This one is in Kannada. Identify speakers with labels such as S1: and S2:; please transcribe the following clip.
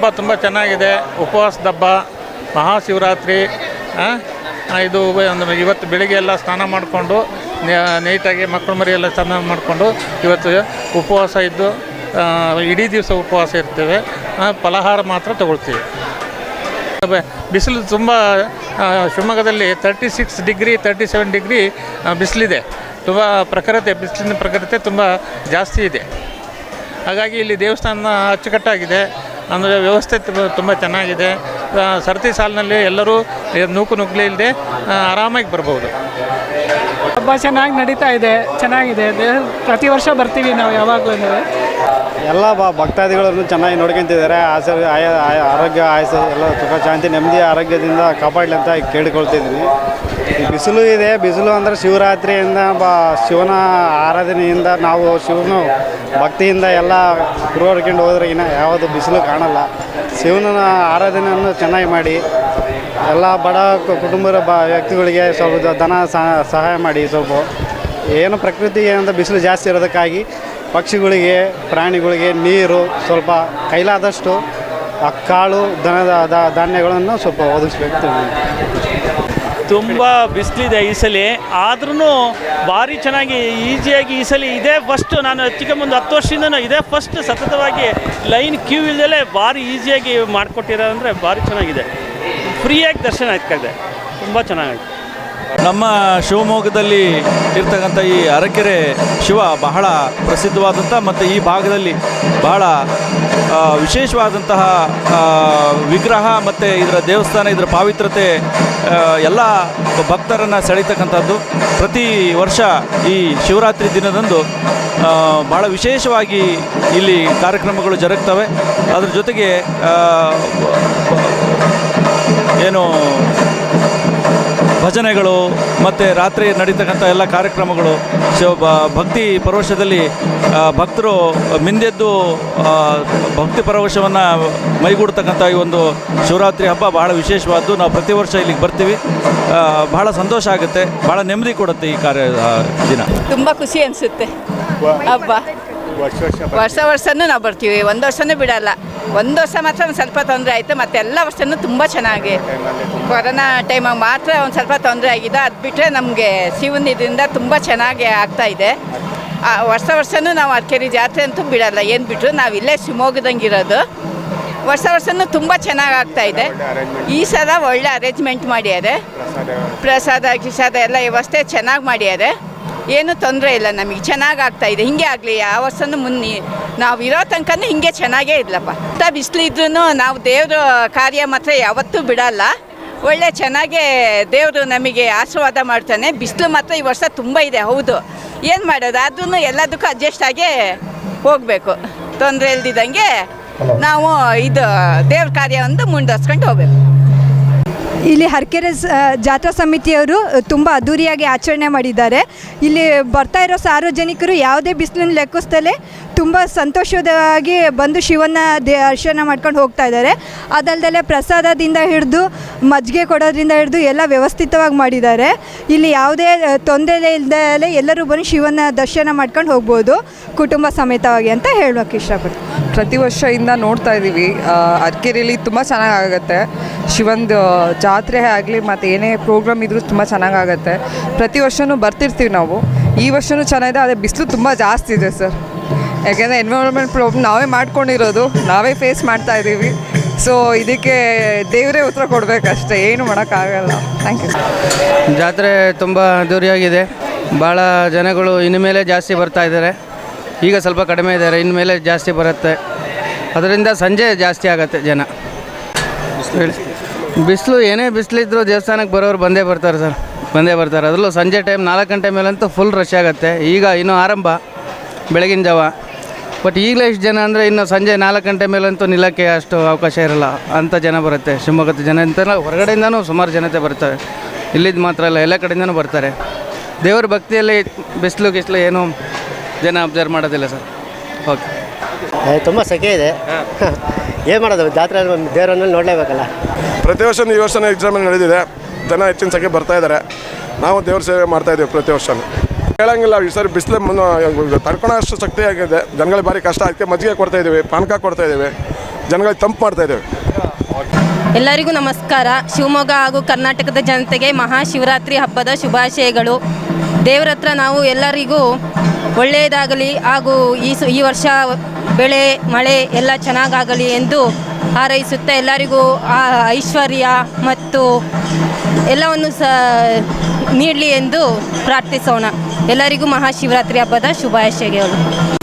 S1: ಹಬ್ಬ ತುಂಬ ಚೆನ್ನಾಗಿದೆ. ಉಪವಾಸದ ಹಬ್ಬ, ಮಹಾಶಿವರಾತ್ರಿ ಇದು ಇವತ್ತು ಬೆಳಿಗ್ಗೆ ಎಲ್ಲ ಸ್ನಾನ ಮಾಡಿಕೊಂಡು ನೀಟಾಗಿ ಮಕ್ಕಳು ಮರಿ ಎಲ್ಲ ಸ್ನಾನ ಮಾಡಿಕೊಂಡು, ಇವತ್ತು ಉಪವಾಸ ಇದ್ದು ಇಡೀ ದಿವಸ ಉಪವಾಸ ಇರ್ತೇವೆ. ಫಲಹಾರ ಮಾತ್ರ ತಗೊಳ್ತೀವಿ. ಬಿಸಿಲು ತುಂಬ ಶಿವಮೊಗ್ಗದಲ್ಲಿ thirty six degree thirty seven degree ಬಿಸಿಲಿದೆ. ತುಂಬ ಪ್ರಖರತೆ, ಬಿಸಿಲಿನ ಪ್ರಖರತೆ ತುಂಬ ಜಾಸ್ತಿ ಇದೆ. ಹಾಗಾಗಿ ಇಲ್ಲಿ ದೇವಸ್ಥಾನ ಅಚ್ಚುಕಟ್ಟಾಗಿದೆ. ಅಂದರೆ ವ್ಯವಸ್ಥೆ ತುಂಬ- ಚೆನ್ನಾಗಿದೆ. ಸರತಿ ಸಾಲಿನಲ್ಲಿ ಎಲ್ಲರೂ ನೂಕು ನುಗ್ಗಲಿ ಇಲ್ಲದೆ ಆರಾಮಾಗಿ ಬರ್ಬೋದು.
S2: ಹಬ್ಬ ಚೆನ್ನಾಗಿ ನಡೀತಾ ಇದೆ, ಚೆನ್ನಾಗಿದೆ. ಪ್ರತಿ ವರ್ಷ ಬರ್ತೀವಿ ನಾವು ಯಾವಾಗಲೂ
S3: ಎಲ್ಲ ಬ ಭಕ್ತಾದಿಗಳನ್ನು ಚೆನ್ನಾಗಿ ನೋಡ್ಕೊಂತಿದ್ದಾರೆ. ಆಸೆ ಆರೋಗ್ಯ, ಆಯಸ್ಸು, ಎಲ್ಲ ಸುಖ, ಶಾಂತಿ, ನೆಮ್ಮದಿ, ಆರೋಗ್ಯದಿಂದ ಕಾಪಾಡಲಿ ಅಂತ ಕೇಳಿಕೊಳ್ತಿದ್ದೀನಿ. ಈ ಬಿಸಿಲು ಇದೆ. ಬಿಸಿಲು ಅಂದರೆ ಶಿವರಾತ್ರಿಯಿಂದ ಬ ಶಿವನ ಆರಾಧನೆಯಿಂದ ನಾವು ಶಿವನು ಭಕ್ತಿಯಿಂದ ಎಲ್ಲ ಪುರೋರ್ಕೊಂಡು ಹೋದ್ರೆ ಇನ್ನು ಯಾವುದು ಬಿಸಿಲು ಕಾಣಲ್ಲ. ಶಿವನ ಆರಾಧನೆಯನ್ನು ಚೆನ್ನಾಗಿ ಮಾಡಿ, ಎಲ್ಲ ಬಡ ಕುಟುಂಬದ ಬ ವ್ಯಕ್ತಿಗಳಿಗೆ ಸ್ವಲ್ಪ ಧನ ಸಹ- ಸಹಾಯ ಮಾಡಿ ಸ್ವಲ್ಪ. ಏನು ಪ್ರಕೃತಿಗೆ ಅಂತ ಬಿಸಿಲು ಜಾಸ್ತಿ ಇರೋದಕ್ಕಾಗಿ ಪಕ್ಷಿಗಳಿಗೆ, ಪ್ರಾಣಿಗಳಿಗೆ ನೀರು ಸ್ವಲ್ಪ ಕೈಲಾದಷ್ಟು, ಆ ಕಾಳು, ದನದ ಧಾನ್ಯಗಳನ್ನು ಸ್ವಲ್ಪ ಒದಗಿಸ್ಬೇಕು.
S4: ತುಂಬ ಬಿಸಿಲಿದೆ ಈ ಸಲ. ಆದ್ರೂ ಭಾರಿ ಚೆನ್ನಾಗಿ, ಈಸಿಯಾಗಿ ಈ ಸಲ ಇದೇ ಫಸ್ಟ್ ನಾನು ಹೆಚ್ಚಿಗೆ ಮುಂದೆ ಹತ್ತು ವರ್ಷದಿಂದ ಇದೇ ಫಸ್ಟ್ ಸತತವಾಗಿ ಲೈನ್ ಕ್ಯೂ ಇಲ್ದಲೇ ಭಾರಿ ಈಸಿಯಾಗಿ ಮಾಡಿಕೊಟ್ಟಿರೋ ಅಂದರೆ ಭಾರಿ ಚೆನ್ನಾಗಿದೆ. ಫ್ರೀಯಾಗಿ ದರ್ಶನ ಆಗ್ತಾಯಿದೆ ತುಂಬ ಚೆನ್ನಾಗಿದೆ
S5: ನಮ್ಮ ಶಿವಮೊಗ್ಗದಲ್ಲಿ ಇರ್ತಕ್ಕಂಥ ಈ ಅರಕೆರೆ ಶಿವ ಬಹಳ ಪ್ರಸಿದ್ಧವಾದಂಥ ಮತ್ತು ಈ ಭಾಗದಲ್ಲಿ ಬಹಳ ವಿಶೇಷವಾದಂತಹ ವಿಗ್ರಹ ಮತ್ತು ಇದರ ದೇವಸ್ಥಾನ, ಇದರ ಪಾವಿತ್ರತೆ ಎಲ್ಲ ಭಕ್ತರನ್ನು ಸೆಳೀತಕ್ಕಂಥದ್ದು ಪ್ರತಿ ವರ್ಷ ಈ ಶಿವರಾತ್ರಿ ದಿನದಂದು ಭಾಳ ವಿಶೇಷವಾಗಿ ಇಲ್ಲಿ ಕಾರ್ಯಕ್ರಮಗಳು ಜರುಗ್ತವೆ. ಅದ್ರ ಜೊತೆಗೆ ಏನು ಭಜನೆಗಳು ಮತ್ತು ರಾತ್ರಿ ನಡೀತಕ್ಕಂಥ ಎಲ್ಲ ಕಾರ್ಯಕ್ರಮಗಳು ಶಿವ ಬ- ಭಕ್ತಿ ಪರವಶದಲ್ಲಿ ಭಕ್ತರು ಮಿಂದೆದ್ದು ಭಕ್ತಿ ಪರವಶವನ್ನು ಮೈಗೂಡ್ತಕ್ಕಂಥ ಈ ಒಂದು ಶಿವರಾತ್ರಿ ಹಬ್ಬ ಬಹಳ ವಿಶೇಷವಾದ್ದು. ನಾವು ಪ್ರತಿ ವರ್ಷ ಇಲ್ಲಿಗೆ ಬರ್ತೀವಿ. ಭಾಳ ಬಹಳ ಸಂತೋಷ ಆಗುತ್ತೆ. ಬಹಳ ನೆಮ್ಮದಿ ಕೊಡುತ್ತೆ ಈ ಕಾರ್ಯ ದಿನ.
S6: ತುಂಬ ಖುಷಿ ಅನಿಸುತ್ತೆ. ಹಬ್ಬ. ವರ್ಷ ವರ್ಷನೂ ನಾವು ಬರ್ತೀವಿ. ಒಂದು ವರ್ಷನೂ ಬಿಡಲ್ಲ. ಒಂದು ವರ್ಷ ಮಾತ್ರ ಒಂದು ಸ್ವಲ್ಪ ತೊಂದರೆ ಆಯಿತು. ಮತ್ತೆ ಎಲ್ಲ ವರ್ಷನೂ ತುಂಬ ಚೆನ್ನಾಗಿ ಕೊರೋನಾ ಟೈಮಾಗ ಮಾತ್ರ ಒಂದು ಸ್ವಲ್ಪ ತೊಂದರೆ ಆಗಿದೆ. ಅದು ಬಿಟ್ಟರೆ ನಮಗೆ ಶಿವನ ಇದರಿಂದ ತುಂಬ ಚೆನ್ನಾಗಿ ಆಗ್ತಾ ಇದೆ. ಆ, ವರ್ಷ ವರ್ಷನೂ ನಾವು ಅರ್ಕೆರಿ ಜಾತ್ರೆ ಅಂತೂ ಬಿಡಲ್ಲ. ಏನು ಬಿಟ್ಟರು ನಾವು ಇಲ್ಲೇ ಶಿವಮೊಗ್ಗದಂಗೆ ಇರೋದು. ವರ್ಷ ವರ್ಷನೂ ತುಂಬ ಚೆನ್ನಾಗಿ ಆಗ್ತಾ ಇದೆ. ಈ ಸಲ ಒಳ್ಳೆ ಅರೇಂಜ್ಮೆಂಟ್ ಮಾಡ್ಯಾರೆ ಪ್ರಸಾದ ಕಿಸಾದ ಎಲ್ಲ ವ್ಯವಸ್ಥೆ ಚೆನ್ನಾಗಿ ಮಾಡ್ಯಾರೆ ಏನು ತೊಂದರೆ ಇಲ್ಲ ನಮಗೆ ಚೆನ್ನಾಗಿ ಆಗ್ತಾ ಇದೆ ಹಿಂಗೆ ಆಗಲಿ ಯಾವ ವರ್ಷನೂ ಮುನ್ನಿ ನಾವು ಇರೋ ತನಕನೂ ಹಿಂಗೆ ಚೆನ್ನಾಗೇ ಇಲ್ಲಪ್ಪ ಅಂತ ಬಿಸಿಲಿದ್ರೂ ನಾವು ದೇವರ ಕಾರ್ಯ ಮಾತ್ರ ಯಾವತ್ತೂ ಬಿಡಲ್ಲ. ಒಳ್ಳೆ ಚೆನ್ನಾಗೇ ದೇವರು ನಮಗೆ ಆಶೀರ್ವಾದ ಮಾಡ್ತಾನೆ. ಬಿಸಿಲು ಮಾತ್ರ ಈ ವರ್ಷ ತುಂಬ ಇದೆ ಹೌದು. ಏನು ಮಾಡೋದು ಅದನ್ನು ಎಲ್ಲದಕ್ಕೂ ಅಡ್ಜಸ್ಟ್ ಆಗೇ ಹೋಗಬೇಕು. ತೊಂದರೆ ಇಲ್ದಿದ್ದಂಗೆ ನಾವು ಇದು ದೇವ್ರ ಕಾರ್ಯವನ್ನು ಮುಂದುವರ್ಸ್ಕೊಂಡು ಹೋಗ್ಬೇಕು.
S7: ಇಲ್ಲಿ ಹರ್ಕೆರೆ ಜಾತ್ರಾ ಸಮಿತಿಯವರು ತುಂಬ ಅದ್ಧೂರಿಯಾಗಿ ಆಚರಣೆ ಮಾಡಿದ್ದಾರೆ. ಇಲ್ಲಿ ಬರ್ತಾ ಇರೋ ಸಾರ್ವಜನಿಕರು ಯಾವುದೇ ಬಿಸಿಲನ್ನು ಲೆಕ್ಕಿಸ್ದಲೇ ತುಂಬ ಸಂತೋಷವಾಗಿ ಬಂದು ಶಿವನ ದರ್ಶನ ಮಾಡ್ಕೊಂಡು ಹೋಗ್ತಾ ಇದ್ದಾರೆ. ಅದಲ್ಲದೆ ಪ್ರಸಾದದಿಂದ ಹಿಡಿದು, ಮಜ್ಜಿಗೆ ಕೊಡೋದ್ರಿಂದ ಹಿಡಿದು ಎಲ್ಲ ವ್ಯವಸ್ಥಿತವಾಗಿ ಮಾಡಿದ್ದಾರೆ. ಇಲ್ಲಿ ಯಾವುದೇ ತೊಂದರೆ ಇಲ್ಲದೆ ಎಲ್ಲರೂ ಬಂದು ಶಿವನ ದರ್ಶನ ಮಾಡ್ಕೊಂಡು ಹೋಗ್ಬೋದು, ಕುಟುಂಬ ಸಮೇತವಾಗಿ ಅಂತ ಹೇಳೋಕೆ ಇಷ್ಟಪಡ್ತೀನಿ.
S8: ಪ್ರತಿ ವರ್ಷದಿಂದ ನೋಡ್ತಾ ಇದ್ದೀವಿ. ಅರ್ಕೆರೆಯಲ್ಲಿ ತುಂಬ ಚೆನ್ನಾಗಾಗತ್ತೆ. ಶಿವಂದು ಜಾತ್ರೆ ಆಗಲಿ ಮತ್ತು ಏನೇ ಪ್ರೋಗ್ರಾಮ್ ಇದ್ರೂ ತುಂಬ ಚೆನ್ನಾಗಾಗತ್ತೆ. ಪ್ರತಿ ವರ್ಷವೂ ಬರ್ತಿರ್ತೀವಿ ನಾವು. ಈ ವರ್ಷವೂ ಚೆನ್ನಾಗಿದೆ, ಆದರೆ ಬಿಸಿಲು ತುಂಬ ಜಾಸ್ತಿ ಇದೆ ಸರ್. ಯಾಕೆಂದರೆ ಎನ್ವಿರಾನ್ಮೆಂಟ್ ಪ್ರಾಬ್ಲಮ್ ನಾವೇ ಮಾಡ್ಕೊಂಡಿರೋದು. ನಾವೇ ಫೇಸ್ ಮಾಡ್ತಾ ಇದ್ದೀವಿ. ಸೊ ಇದಕ್ಕೆ ದೇವರೇ ಉತ್ತರ ಕೊಡಬೇಕಷ್ಟೇ. ಏನು ಮಾಡೋಕ್ಕಾಗಲ್ಲ. ಥ್ಯಾಂಕ್ ಯು
S9: ಜಾತ್ರೆ ತುಂಬ ಅದ್ದೂರಿಯಾಗಿದೆ. ಭಾಳ ಜನಗಳು ಇನ್ಮೇಲೆ ಜಾಸ್ತಿ ಬರ್ತಾ ಇದ್ದಾರೆ. ಈಗ ಸ್ವಲ್ಪ ಕಡಿಮೆ ಇದ್ದಾರೆ. ಇನ್ಮೇಲೆ ಜಾಸ್ತಿ ಬರುತ್ತೆ. ಅದರಿಂದ ಸಂಜೆ ಜಾಸ್ತಿ ಆಗುತ್ತೆ ಜನ. ಬಿಸಿಲು ಏನೇ ಬಿಸಿಲಿದ್ರು ದೇವಸ್ಥಾನಕ್ಕೆ ಬರೋರು ಬಂದೇ ಬರ್ತಾರೆ ಸರ್. ಬಂದೇ ಬರ್ತಾರೆ. ಅದರಲ್ಲೂ ಸಂಜೆ ಟೈಮ್ ನಾಲ್ಕು ಗಂಟೆ ಮೇಲಂತೂ ಫುಲ್ ರಶ್ ಆಗುತ್ತೆ. ಈಗ ಇನ್ನೂ ಆರಂಭ, ಬೆಳಗಿನ ಜಾವ. ಬಟ್ ಈಗಲೇ ಇಷ್ಟು ಜನ ಅಂದರೆ ಇನ್ನು ಸಂಜೆ ನಾಲ್ಕು ಗಂಟೆ ಮೇಲಂತೂ ನಿಲ್ಲಕ್ಕೆ ಅಷ್ಟು ಅವಕಾಶ ಇರಲ್ಲ. ಅಂಥ ಜನ ಬರುತ್ತೆ. ಶಿವಮೊಗ್ಗದ ಜನ ಅಂತಲ್ಲ ಹೊರಗಡೆಯಿಂದನೂ ಸುಮಾರು ಜನತೆ ಬರ್ತಾರೆ. ಇಲ್ಲಿದ್ದು ಮಾತ್ರ ಅಲ್ಲ, ಎಲ್ಲ ಕಡೆಯಿಂದನೂ ಬರ್ತಾರೆ. ದೇವ್ರ ಭಕ್ತಿಯಲ್ಲಿ ಬಿಸಿಲು, ಗಿಸ್ಲು ಏನೂ ಜನ ಅಬ್ಸರ್ವ್ ಮಾಡೋದಿಲ್ಲ ಸರ್. ಓಕೆ
S10: ತುಂಬ ಸೆಕೆ ಇದೆ. ಏನು ಮಾಡೋದು ಜಾತ್ರೆ ದೇವರನ್ನ ನೋಡಲೇಬೇಕಲ್ಲ?
S11: ಪ್ರತಿ ವರ್ಷ ಈ ವರ್ಷ ಎಕ್ಸಾಮ್ ನಡೆದಿದೆ. ಜನ ಹೆಚ್ಚಿನ ಸಂಖ್ಯೆ ಬರ್ತಾ ಇದ್ದಾರೆ ನಾವು ದೇವ್ರ ಸೇವೆ ಮಾಡ್ತಾ ಇದ್ದೀವಿ ಪ್ರತಿ ವರ್ಷ ಹೇಳಂಗಿಲ್ಲ ಈ ಸರಿ ಬಿಸಿಲು ತಡ್ಕೊಳೋ ಅಷ್ಟು ಶಕ್ತಿ ಆಗಿದೆ. ಜನಗಳಿಗೆ ಭಾರಿ ಕಷ್ಟ. ಅದಕ್ಕೆ ಮಜ್ಜಿಗೆ ಕೊಡ್ತಾ ಇದ್ದೀವಿ ಪಾನಕ ಕೊಡ್ತಾ ಇದ್ದೀವಿ. ಜನಗಳಿಗೆ ತಂಪು ಮಾಡ್ತಾ ಇದ್ದೀವಿ.
S12: ಎಲ್ಲರಿಗೂ ನಮಸ್ಕಾರ. ಶಿವಮೊಗ್ಗ ಹಾಗೂ ಕರ್ನಾಟಕದ ಜನತೆಗೆ ಮಹಾಶಿವರಾತ್ರಿ ಹಬ್ಬದ ಶುಭಾಶಯಗಳು. ದೇವರ ಹತ್ರ ನಾವು ಎಲ್ಲರಿಗೂ ಒಳ್ಳೆಯದಾಗಲಿ ಹಾಗೂ ಈ ಈ ವರ್ಷ ಬೆಳೆ, ಮಳೆ ಎಲ್ಲ ಚೆನ್ನಾಗಾಗಲಿ ಎಂದು ಹಾರೈಸುತ್ತಾ ಎಲ್ಲರಿಗೂ ಆ ಐಶ್ವರ್ಯ ಮತ್ತು ಎಲ್ಲವನ್ನು ಸ, ನೀಡಲಿ ಎಂದು ಪ್ರಾರ್ಥಿಸೋಣ. ಎಲ್ಲರಿಗೂ ಮಹಾಶಿವರಾತ್ರಿ ಹಬ್ಬದ ಶುಭಾಶಯಗಳು.